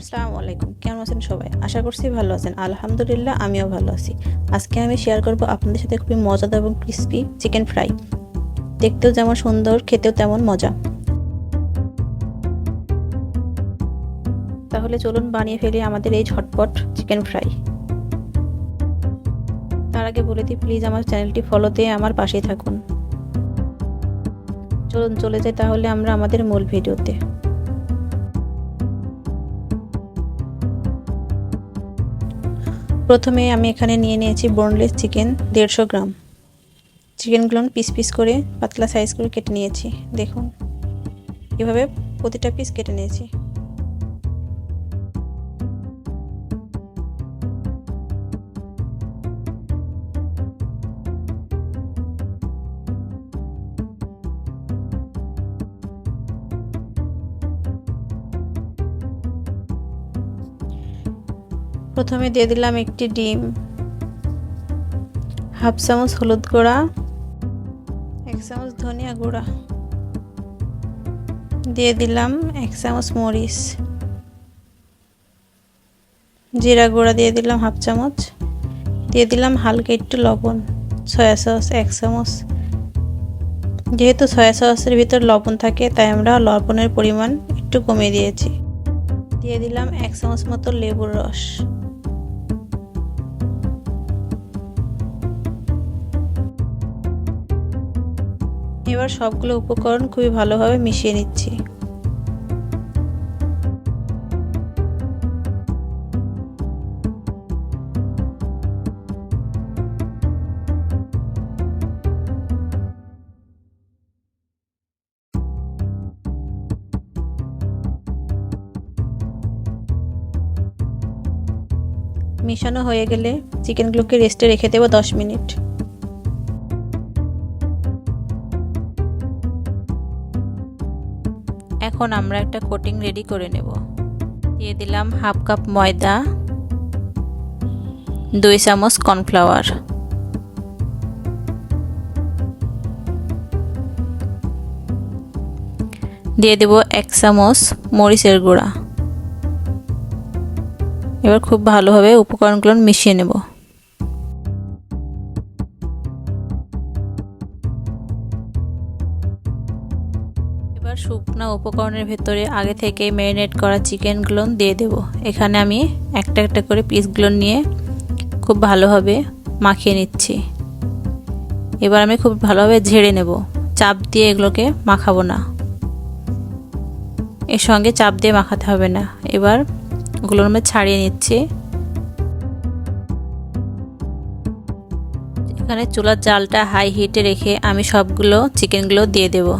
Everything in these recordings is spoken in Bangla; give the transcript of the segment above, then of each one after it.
আসসালামু আলাইকুম। কেমন আছেন সবাই? আশা করছি ভালো আছেন। আলহামদুলিল্লাহ, আমিও ভালো আছি। আজকে আমি শেয়ার করব আপনাদের সাথে খুবই মজাদার এবং ক্রিস্পি চিকেন ফ্রাই দেখতেও যেমন সুন্দর, খেতেও তেমন মজা। তাহলে চলুন বানিয়ে ফেলি আমাদের এই ঝটপট চিকেন ফ্রাই তার আগে বলে দিই প্লিজ আমার চ্যানেলটি ফলো দিয়ে আমার পাশেই থাকুন। চলুন, চলে যাই তাহলে আমরা আমাদের মূল ভিডিওতে প্রথমে আমি এখানে নিয়ে নিয়েছি বোনলেস চিকেন দেড়শো গ্রাম। চিকেনগুলো পিস পিস করে পাতলা সাইজ করে কেটে নিয়েছি। দেখুন, এভাবে প্রতিটা পিস কেটে নিয়েছি। প্রথমে দিয়ে দিলাম একটি ডিম। হাফ চামচ হলুদ গুঁড়া, এক চামচ ধনিয়া গুঁড়া। দিয়ে দিলাম এক চামচ মরিচ। জিরা গুঁড়া দিয়ে দিলাম হাফ চামচ। দিয়ে দিলাম হালকা একটু লবণ, সয়া সস এক চামচ। যেহেতু সয়া সসের ভিতর লবণ থাকে, তাই আমরা লবণের পরিমাণ একটু কমিয়ে দিয়েছি। দিয়ে দিলাম এক চামচ মতো লেবুর রস। এবার সবগুলো উপকরণ খুবই ভালোভাবে মিশিয়ে নিচ্ছি। মিশানো হয়ে গেলে চিকেনগুলোকে রেস্টে রেখে দেবো দশ মিনিট। এখন আমরা একটা কোটিং রেডি করে নেব। দিয়ে দিলাম হাফ কাপ ময়দা, দুই চামচ কর্নফ্লাওয়ার দিয়ে দেব এক চামচ মরিচের গুঁড়া। এবার খুব ভালোভাবে উপকরণগুলো মিশিয়ে নেব। এবার শুকনো উপকরণের ভেতরে আগে থেকে ম্যারিনেট করা চিকেনগুলো দিয়ে দেব। এখানে আমি একটা একটা করে পিসগুলো নিয়ে খুব ভালোভাবে মাখিয়ে নিচ্ছি। এবার আমি খুব ভালোভাবে ঝেড়ে নেব। চাপ দিয়ে এগুলোকে মাখাবো না। এর সঙ্গে চাপ দিয়ে মাখাতে হবে না। এবার ওগুলোর মধ্যে ছাড়িয়ে নিচ্ছি। এখানে চুলার জালটা হাই হিটে রেখে আমি সবগুলো চিকেনগুলো দিয়ে দেবো।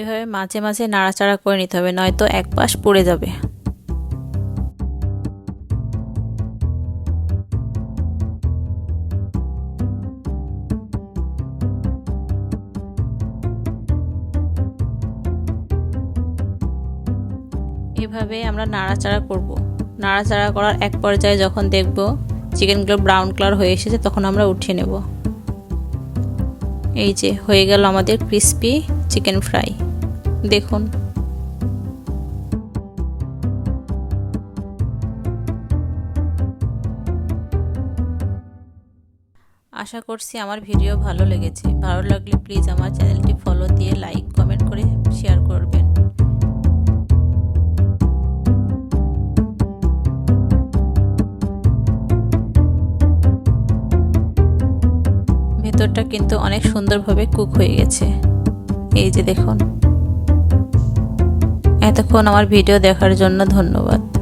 এভাবে মাঝে মাঝে নাড়াচাড়া করে নিতে হবে, নয়তো এক পাশ পড়ে যাবে। এভাবে আমরা নাড়াচাড়া করব। নাড়াচাড়া করার এক পর্যায়ে যখন দেখব চিকেনগুলো ব্রাউন কালার হয়ে এসেছে, তখন আমরা উঠিয়ে নেব। এই যে, হয়ে গেল আমাদের ক্রিস্পি চিকেন ফ্রাই। দেখুন। আশা করছি আমার ভিডিও ভালো লেগেছে। ভালো লাগলে প্লিজ আমার চ্যানেলটি ফলো দিয়ে লাইক কমেন্ট করে শেয়ার করবেন। ভেতরটা কিন্তু অনেক সুন্দরভাবে কুক হয়ে গেছে। এই যে দেখুন। এতক্ষণ আমার ভিডিও দেখার জন্য ধন্যবাদ।